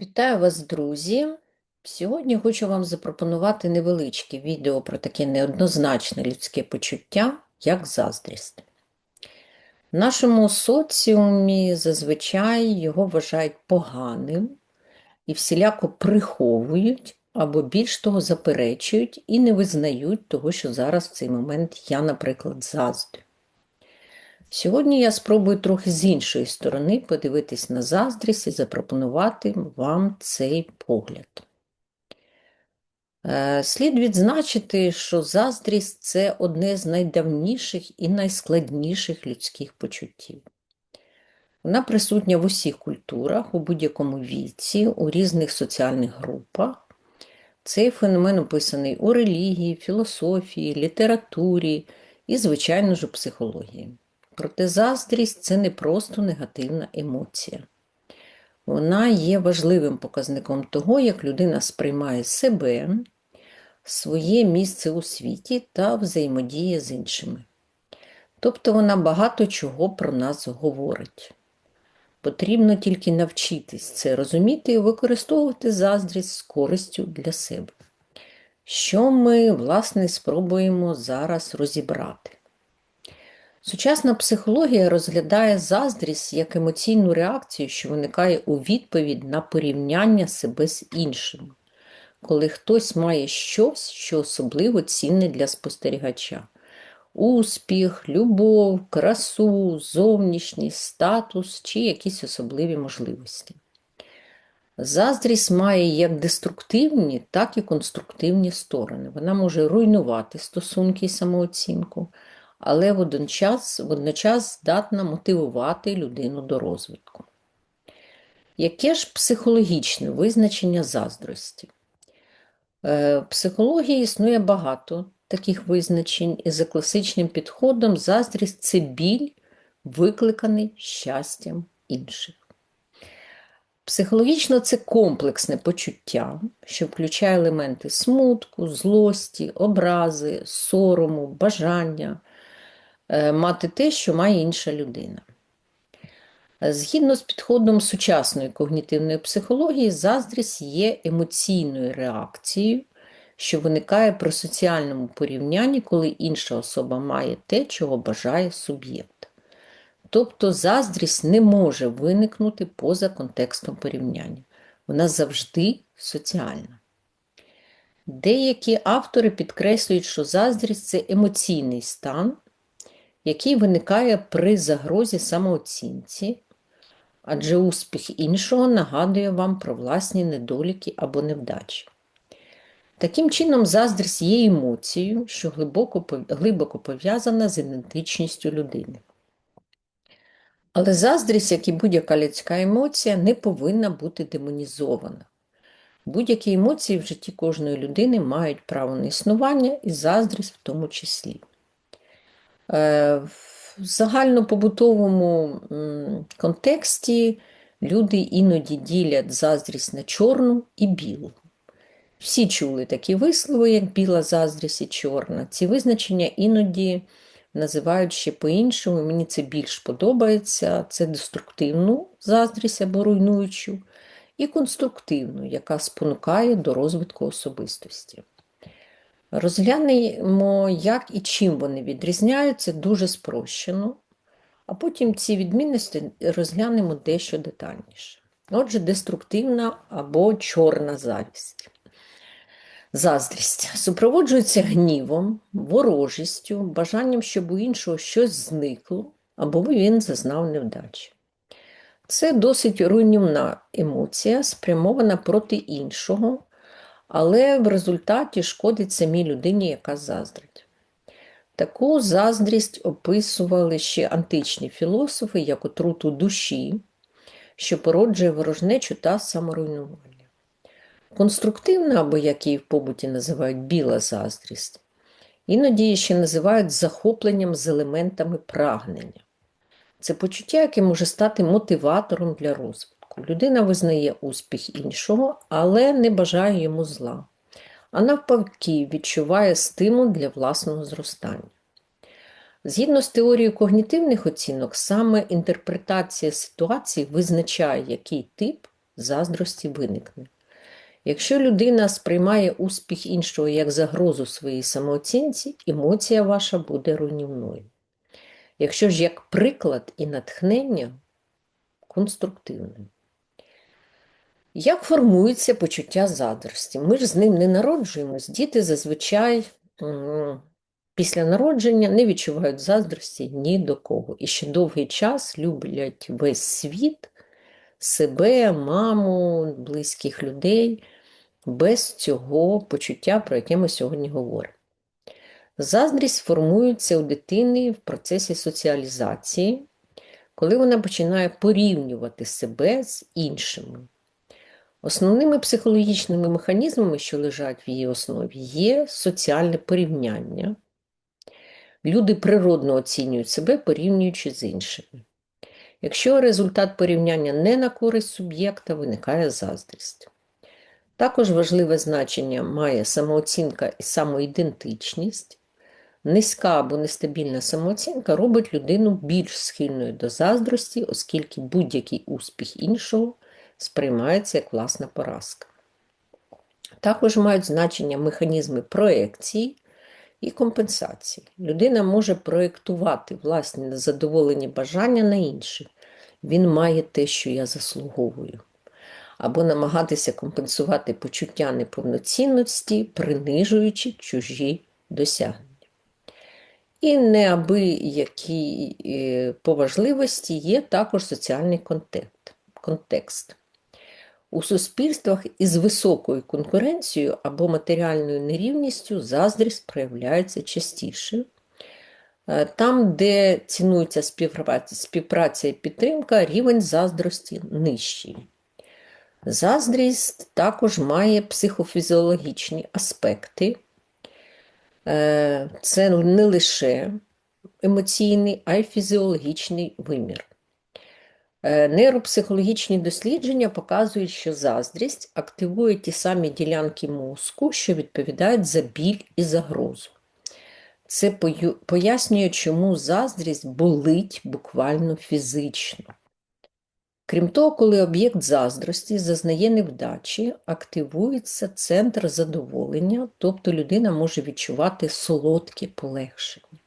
Вітаю вас, друзі! Сьогодні хочу вам запропонувати невеличке відео про таке неоднозначне людське почуття, як заздрість. В нашому соціумі зазвичай його вважають поганим і всіляко приховують або більш того заперечують і не визнають того, що зараз в цей момент я, наприклад, заздрю. Сьогодні я спробую трохи з іншої сторони подивитись на заздрість і запропонувати вам цей погляд. Е, Слід відзначити, що заздрість це одне з найдавніших і найскладніших людських почуттів. Вона присутня в усіх культурах, у будь-якому віці, у різних соціальних групах. Цей феномен описаний у релігії, філософії, літературі і, звичайно ж, у психології. Проте заздрість це не просто негативна емоція. Вона є важливим показником того, як людина сприймає себе, своє місце у світі та взаємодіє з іншими. Тобто вона багато чого про нас говорить. Потрібно тільки навчитись це розуміти і використовувати заздрість з користю для себе. Що ми, власне, спробуємо зараз розібрати. Сучасна психологія розглядає заздрість як емоційну реакцію, що виникає у відповідь на порівняння себе з іншими, коли хтось має щось, що особливо цінне для спостерігача. Успіх, любов, красу, зовнішність, статус чи якісь особливі можливості. Заздрість має як деструктивні, так і конструктивні сторони. Вона може руйнувати стосунки і самооцінку, але водночас, водночас здатна мотивувати людину до розвитку. Яке ж психологічне визначення заздрості? Е, В психології існує багато таких визначень, і за класичним підходом заздрість це біль, викликаний щастям інших. Психологічно це комплексне почуття, що включає елементи смутку, злості, образи, сорому, бажання мати те, що має інша людина. Згідно з підходом сучасної когнітивної психології, заздрість є емоційною реакцією, що виникає при соціальному порівнянні, коли інша особа має те, чого бажає суб'єкт. Тобто заздрість не може виникнути поза контекстом порівняння. Вона завжди соціальна. Деякі автори підкреслюють, що заздрість це емоційний стан, який виникає при загрозі самооцінці, адже успіх іншого нагадує вам про власні недоліки або невдачі. Таким чином, заздрість є емоцією, що глибоко, глибоко пов'язана з ідентичністю людини. Але заздрість, як і будь-яка людська емоція, не повинна бути демонізована. Будь-які емоції в житті кожної людини мають право на існування і заздрість в тому числі. Е, в загальнопобутовому контексті люди іноді ділять заздрість на чорну і білу. Всі чули такі вислови, як біла заздрість і чорна. Ці визначення іноді називають ще по-іншому, мені це більш подобається. Це деструктивну заздрість або руйнуючу, і конструктивну, яка спонукає до розвитку особистості. Розглянемо, як і чим вони відрізняються, дуже спрощено, а потім ці відмінності розглянемо дещо детальніше. Отже, деструктивна або чорна завість. Заздрість супроводжується гнівом, ворожістю, бажанням, щоб у іншого щось зникло, або він зазнав невдачі. Це досить руйнівна емоція, спрямована проти іншого, але в результаті шкодить самій людині, яка заздрить. Таку заздрість описували ще античні філософи як отруту душі, що породжує ворожнечу та саморуйнування. Конструктивна, або як її в побуті називають біла заздрість, іноді її ще називають захопленням з елементами прагнення. Це почуття, яке може стати мотиватором для розвитку. Людина визнає успіх іншого, але не бажає йому зла, а навпаки, відчуває стимул для власного зростання. Згідно з теорією когнітивних оцінок, саме інтерпретація ситуації визначає, який тип заздрості виникне. Якщо людина сприймає успіх іншого як загрозу своїй самооцінці, емоція ваша буде руйнівною. Якщо ж як приклад і натхнення конструктивним. Як формується почуття заздрості? Ми ж з ним не народжуємось. Діти зазвичай після народження не відчувають заздрості ні до кого. І ще довгий час люблять весь світ, себе, маму, близьких людей, без цього почуття, про яке ми сьогодні говоримо. Заздрість формується у дитини в процесі соціалізації, коли вона починає порівнювати себе з іншими. Основними психологічними механізмами, що лежать в її основі, є соціальне порівняння. Люди природно оцінюють себе, порівнюючи з іншими. Якщо результат порівняння не на користь суб'єкта, виникає заздрість. Також важливе значення має самооцінка і самоідентичність. Низька або нестабільна самооцінка робить людину більш схильною до заздрості, оскільки будь-який успіх іншого сприймається як власна поразка. Також мають значення механізми проекції і компенсації. Людина може проєктувати власні незадоволені бажання на інших. Він має те, що я заслуговую. Або намагатися компенсувати почуття неповноцінності, принижуючи чужі досягнення. І неабиякі е, по важливості є також соціальний контекст. У суспільствах із високою конкуренцією або матеріальною нерівністю заздрість проявляється частіше. Е, там, де цінується співпраця, співпраця і підтримка, рівень заздрості нижчий. Заздрість також має психофізіологічні аспекти. Е, це не лише емоційний, а й фізіологічний вимір. Е, нейропсихологічні дослідження показують, що заздрість активує ті самі ділянки мозку, що відповідають за біль і загрозу. Це пояснює, чому заздрість болить буквально фізично. Крім того, коли об'єкт заздрості зазнає невдачі, активується центр задоволення, тобто людина може відчувати солодке полегшення.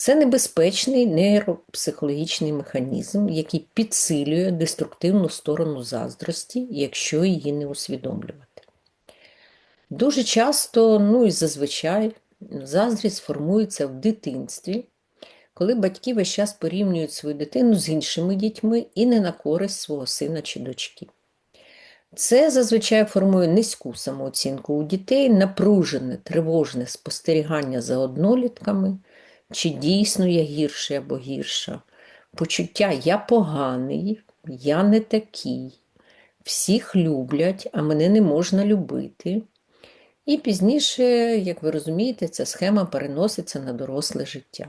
Це небезпечний нейропсихологічний механізм, який підсилює деструктивну сторону заздрості, якщо її не усвідомлювати. Дуже часто, ну і зазвичай, заздрість формується в дитинстві, коли батьки весь час порівнюють свою дитину з іншими дітьми і не на користь свого сина чи дочки. Це зазвичай формує низьку самооцінку у дітей, напружене, тривожне спостерігання за однолітками, чи дійсно я гірший або гірша. Почуття я поганий, я не такий, всіх люблять, а мене не можна любити. І пізніше, як ви розумієте, ця схема переноситься на доросле життя.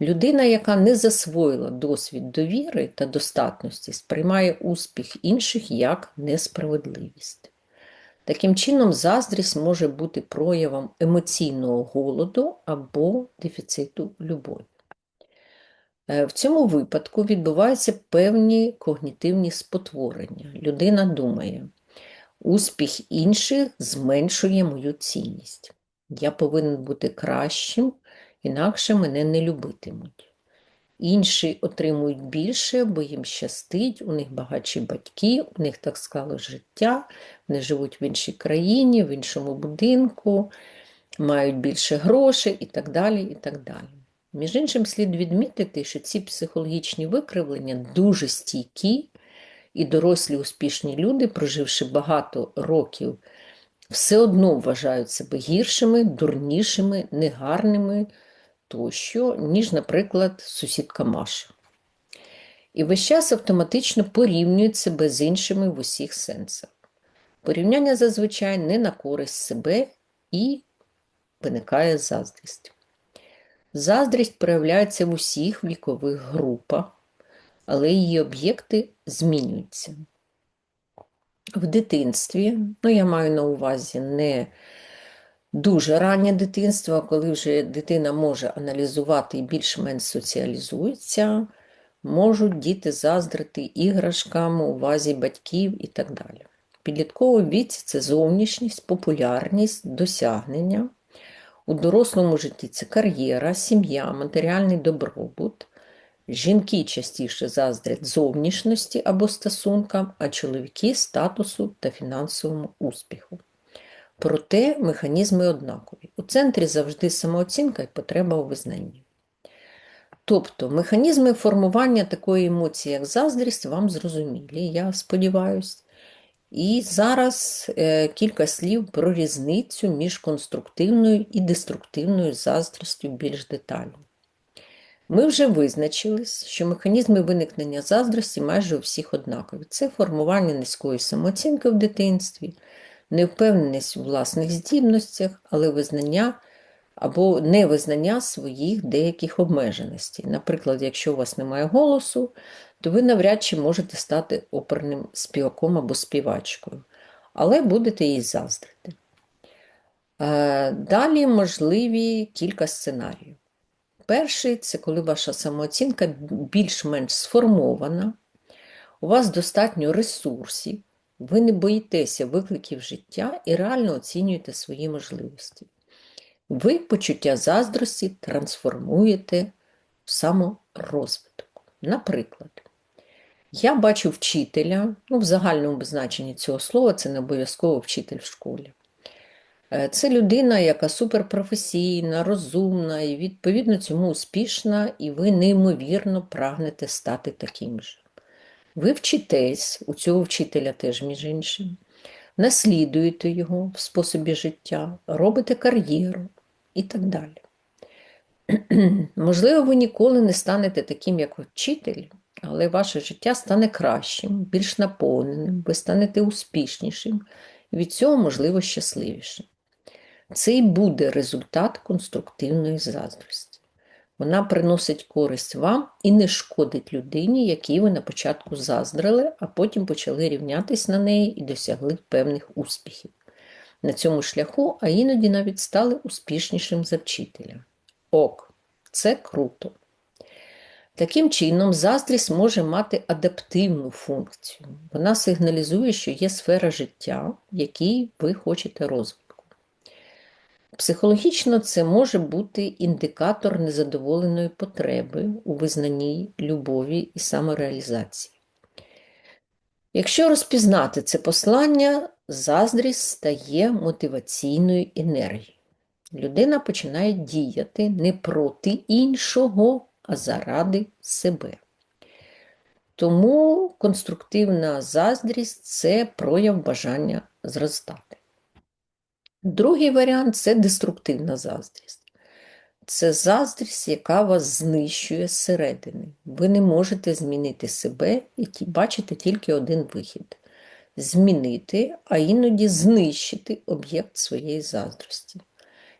Людина, яка не засвоїла досвід довіри та достатності, сприймає успіх інших як несправедливість. Таким чином, заздрість може бути проявом емоційного голоду або дефіциту любові. Е, в цьому випадку відбуваються певні когнітивні спотворення. Людина думає, успіх інших зменшує мою цінність. Я повинен бути кращим, інакше мене не любитимуть. Інші отримують більше, бо їм щастить, у них багатші батьки, у них так склало життя, вони живуть в іншій країні, в іншому будинку, мають більше грошей і так далі. і так далі. Між іншим, слід відмітити, що ці психологічні викривлення дуже стійкі, і дорослі успішні люди, проживши багато років, все одно вважають себе гіршими, дурнішими, негарними тощо, ніж, наприклад, сусідка Маша. І весь час автоматично порівнюють себе з іншими в усіх сенсах. Порівняння зазвичай не на користь себе і виникає заздрість. Заздрість проявляється в усіх вікових групах, але її об'єкти змінюються. В дитинстві, ну я маю на увазі не дуже раннє дитинство, коли вже дитина може аналізувати і більш-менш соціалізується, можуть діти заздрити іграшкам у вазі батьків і так далі. В підлітковому віці це зовнішність, популярність, досягнення. У дорослому житті це кар'єра, сім'я, матеріальний добробут. Жінки частіше заздрять зовнішності або стосункам, а чоловіки статусу та фінансовому успіху. Проте механізми однакові. У центрі завжди самооцінка і потреба у визнанні. Тобто механізми формування такої емоції, як заздрість, вам зрозумілі, я сподіваюся. І зараз е, кілька слів про різницю між конструктивною і деструктивною заздрістю більш детально. Ми вже визначились, що механізми виникнення заздрості майже у всіх однакові. Це формування низької самооцінки в дитинстві, невпевненість у власних здібностях, але визнання або невизнання своїх деяких обмеженостей. Наприклад, якщо у вас немає голосу, то ви навряд чи можете стати оперним співаком або співачкою, але будете їй заздрити. Е, Далі можливі кілька сценаріїв. Перший це коли ваша самооцінка більш-менш сформована, у вас достатньо ресурсів, ви не боїтеся викликів життя і реально оцінюєте свої можливості. Ви почуття заздрості трансформуєте в саморозвиток. Наприклад, я бачу вчителя, ну, в загальному значенні цього слова, це не обов'язково вчитель в школі. Е, Це людина, яка суперпрофесійна, розумна і відповідно цьому успішна, і ви неймовірно прагнете стати таким же. Ви вчитесь, у цього вчителя теж, між іншим, наслідуєте його в способі життя, робите кар'єру і так далі. Можливо, ви ніколи не станете таким, як вчитель, але ваше життя стане кращим, більш наповненим, ви станете успішнішим і від цього, можливо, щасливішим. Це і буде результат конструктивної заздрості. Вона приносить користь вам і не шкодить людині, якій ви на початку заздрили, а потім почали рівнятись на неї і досягли певних успіхів. На цьому шляху, а іноді навіть стали успішнішим за вчителя. Ок, це круто. Таким чином, заздрість може мати адаптивну функцію. Вона сигналізує, що є сфера життя, в якій ви хочете розвитку. Психологічно це може бути індикатор незадоволеної потреби у визнанні любові і самореалізації. Якщо розпізнати це послання, заздрість стає мотиваційною енергією. Людина починає діяти не проти іншого, а заради себе. Тому конструктивна заздрість це прояв бажання зростати. Другий варіант це деструктивна заздрість. Це заздрість, яка вас знищує зсередини. Ви не можете змінити себе і бачите тільки один вихід змінити, а іноді знищити об'єкт своєї заздрості.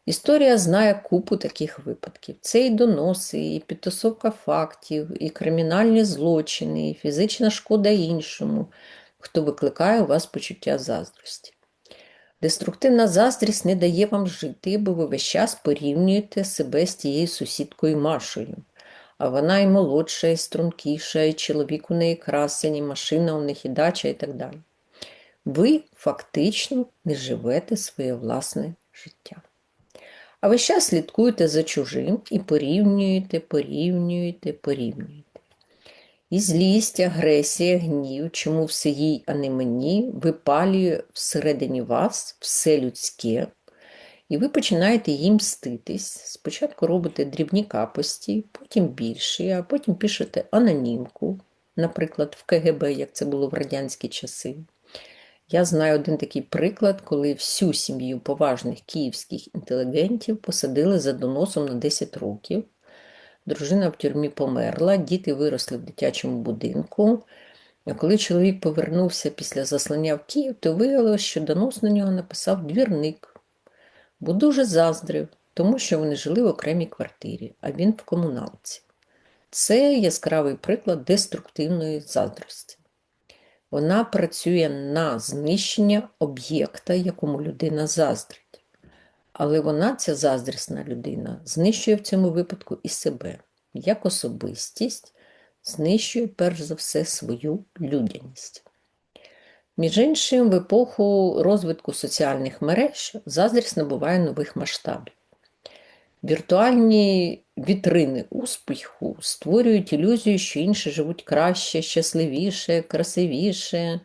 Історія знає купу таких випадків. Це і доноси, і підтасовка фактів, і кримінальні злочини, і фізична шкода іншому, хто викликає у вас почуття заздрості. Деструктивна заздрість не дає вам жити, бо ви весь час порівнюєте себе з тією сусідкою Машою. А вона і молодша, і стрункіша, і чоловік у неї красень, і машина у них і дача, і так далі. Ви фактично не живете своє власне життя. А ви час слідкуєте за чужим і порівнюєте, порівнюєте, порівнюєте. І злість, агресія, гнів, чому все їй, а не мені, випалює всередині вас все людське, і ви починаєте їм мститись. Спочатку робите дрібні капості, потім більші, а потім пишете анонімку, наприклад, в КГБ, як це було в радянські часи. Я знаю один такий приклад, коли всю сім'ю поважних київських інтелігентів посадили за доносом на 10 років. Дружина в тюрмі померла, діти виросли в дитячому будинку. Коли чоловік повернувся після заслання в Київ, то виявилося, що донос на нього написав двірник, бо дуже заздрив, тому що вони жили в окремій квартирі, а він в комуналці. Це яскравий приклад деструктивної заздрості. Вона працює на знищення об'єкта, якому людина заздрить. Але вона, ця заздрісна людина, знищує в цьому випадку і себе як особистість, знищує перш за все свою людяність. Між іншим, в епоху розвитку соціальних мереж заздрість набуває нових масштабів. Віртуальні вітрини успіху створюють ілюзію, що інші живуть краще, щасливіше, красивіше.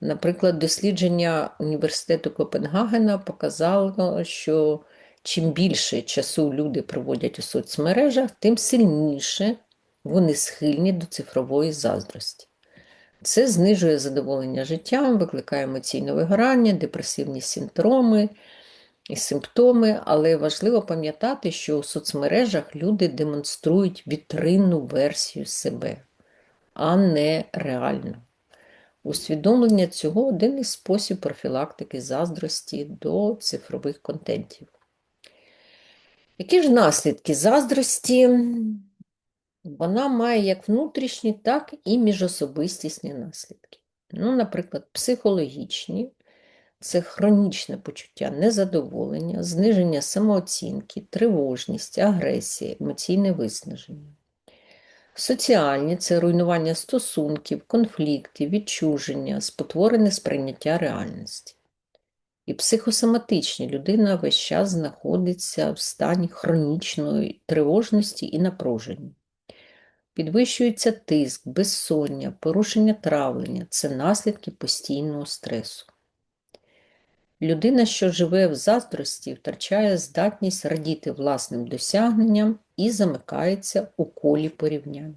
Наприклад, дослідження університету Копенгагена показало, що чим більше часу люди проводять у соцмережах, тим сильніше вони схильні до цифрової заздрості. Це знижує задоволення життям, викликає емоційне вигорання, депресивні синдроми і симптоми, але важливо пам'ятати, що у соцмережах люди демонструють вітринну версію себе, а не реальну. Усвідомлення цього один із спосіб профілактики заздрості до цифрових контентів. Які ж наслідки заздрості? Вона має як внутрішні, так і міжособистісні наслідки. Ну, Наприклад, психологічні це хронічне почуття незадоволення, зниження самооцінки, тривожність, агресія, емоційне виснаження. Соціальні це руйнування стосунків, конфлікти, відчуження, спотворене сприйняття реальності. І психосоматичні людина весь час знаходиться в стані хронічної тривожності і напруження. Підвищується тиск, безсоння, порушення травлення це наслідки постійного стресу. Людина, що живе в заздрості, втрачає здатність радіти власним досягненням і замикається у колі порівнянь.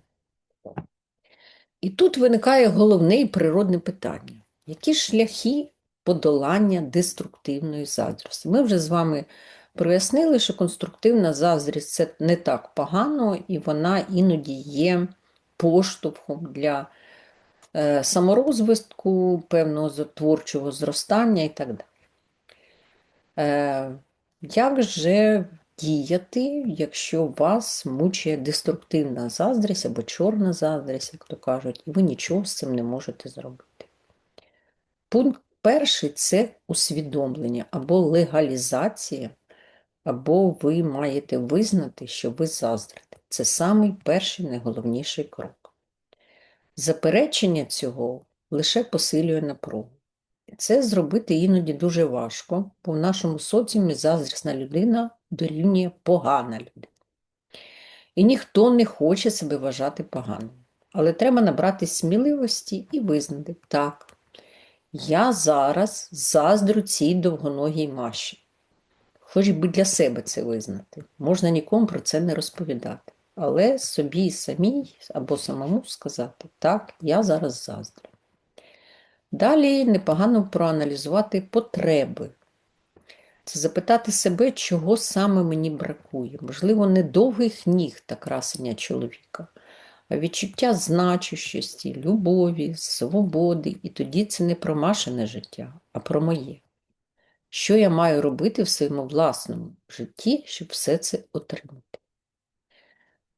І тут виникає головне і природне питання: які шляхи подолання деструктивної заздрості? Ми вже з вами прояснили, що конструктивна заздрість це не так погано, і вона іноді є поштовхом для е, саморозвитку, певного творчого зростання і так далі. Е, як же діяти, якщо вас мучає деструктивна заздрість або чорна заздрість, як то кажуть, і ви нічого з цим не можете зробити? Пункт перший це усвідомлення або легалізація, або ви маєте визнати, що ви заздрите. Це самий перший найголовніший крок. Заперечення цього лише посилює напругу. Це зробити іноді дуже важко, бо в нашому соціумі заздрісна людина дорівнює погана людина. І ніхто не хоче себе вважати поганим. Але треба набрати сміливості і визнати, так, я зараз заздрю цій довгоногій маші. Хоч би для себе це визнати. Можна нікому про це не розповідати. Але собі самій або самому сказати, так, я зараз заздрю. Далі непогано проаналізувати потреби. Це запитати себе, чого саме мені бракує. Можливо, не довгих ніг та красення чоловіка, а відчуття значущості, любові, свободи. І тоді це не про машине життя, а про моє. Що я маю робити в своєму власному житті, щоб все це отримати?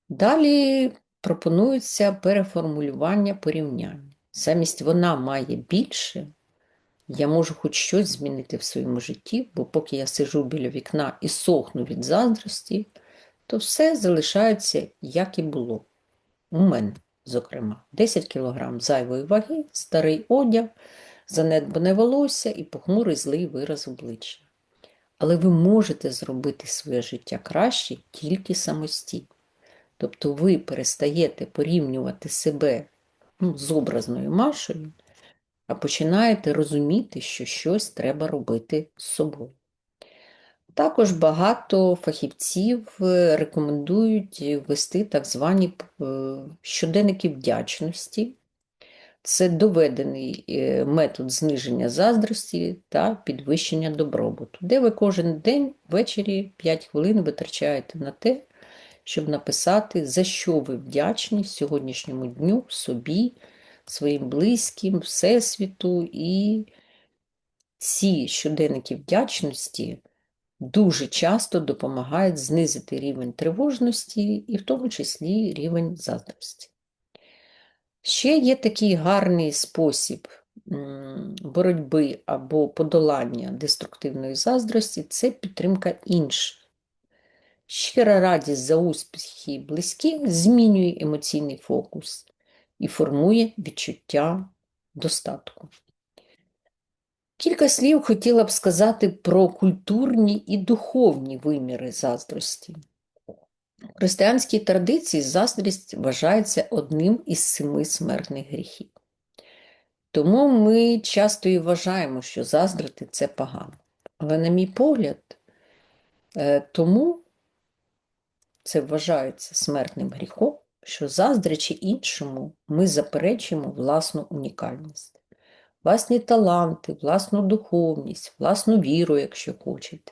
Далі пропонується переформулювання порівняння. Замість вона має більше, я можу хоч щось змінити в своєму житті, бо поки я сижу біля вікна і сохну від заздрості, то все залишається, як і було. У мене, зокрема, 10 кг зайвої ваги, старий одяг, занедбане волосся і похмурий злий вираз обличчя. Але ви можете зробити своє життя краще тільки самостійно. Тобто ви перестаєте порівнювати себе ну, з образною Машею, а починаєте розуміти, що щось треба робити з собою. Також багато фахівців е, рекомендують ввести так звані е, щоденники вдячності. Це доведений е, метод зниження заздрості та підвищення добробуту, де ви кожен день ввечері 5 хвилин витрачаєте на те, щоб написати, за що ви вдячні сьогоднішньому дню собі, своїм близьким, Всесвіту. І ці щоденники вдячності дуже часто допомагають знизити рівень тривожності і в тому числі рівень заздрості. Ще є такий гарний спосіб боротьби або подолання деструктивної заздрості це підтримка інших. Щира радість за успіхи близькі змінює емоційний фокус і формує відчуття достатку. Кілька слів хотіла б сказати про культурні і духовні виміри заздрості. У християнській традиції заздрість вважається одним із семи смертних гріхів. Тому ми часто і вважаємо, що заздрити це погано. Але, на мій погляд, е, тому це вважається смертним гріхом, що заздрячи іншому, ми заперечуємо власну унікальність, власні таланти, власну духовність, власну віру, якщо хочете.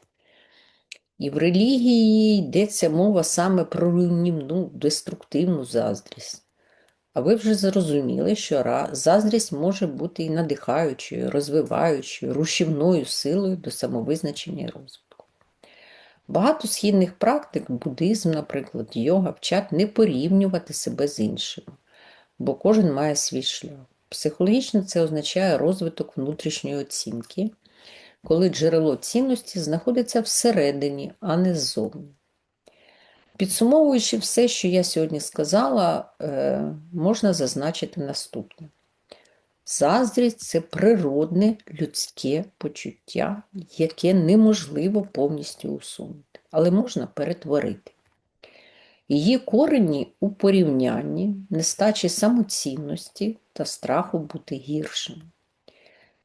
І в релігії йдеться мова саме про руйнівну, деструктивну заздрість. А ви вже зрозуміли, що заздрість може бути і надихаючою, розвиваючою, рушівною силою до самовизначення і розвитку. Багато східних практик, буддизм, наприклад, йога вчать не порівнювати себе з іншими, бо кожен має свій шлях. Психологічно це означає розвиток внутрішньої оцінки, коли джерело цінності знаходиться всередині, а не ззовні. Підсумовуючи все, що я сьогодні сказала, е, можна зазначити наступне. Заздрість це природне людське почуття, яке неможливо повністю усунути, але можна перетворити. Її корені у порівнянні, нестачі самоцінності та страху бути гіршим.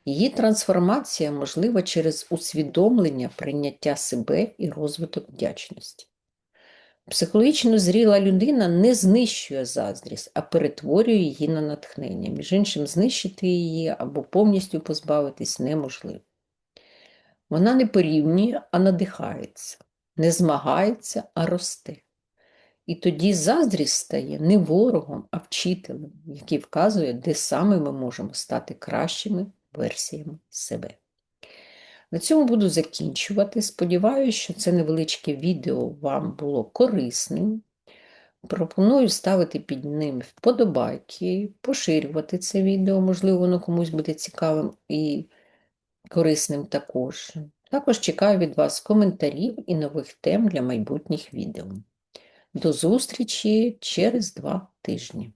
Її трансформація можлива через усвідомлення прийняття себе і розвиток вдячності. Психологічно зріла людина не знищує заздрість, а перетворює її на натхнення. Між іншим, знищити її або повністю позбавитись неможливо. Вона не порівнює, а надихається, не змагається, а росте. І тоді заздрість стає не ворогом, а вчителем, який вказує, де саме ми можемо стати кращими версіями себе. На цьому буду закінчувати. Сподіваюся, що це невеличке відео вам було корисним. Пропоную ставити під ним вподобайки, поширювати це відео, можливо, воно комусь буде цікавим і корисним також. Також чекаю від вас коментарів і нових тем для майбутніх відео. До зустрічі через два тижні.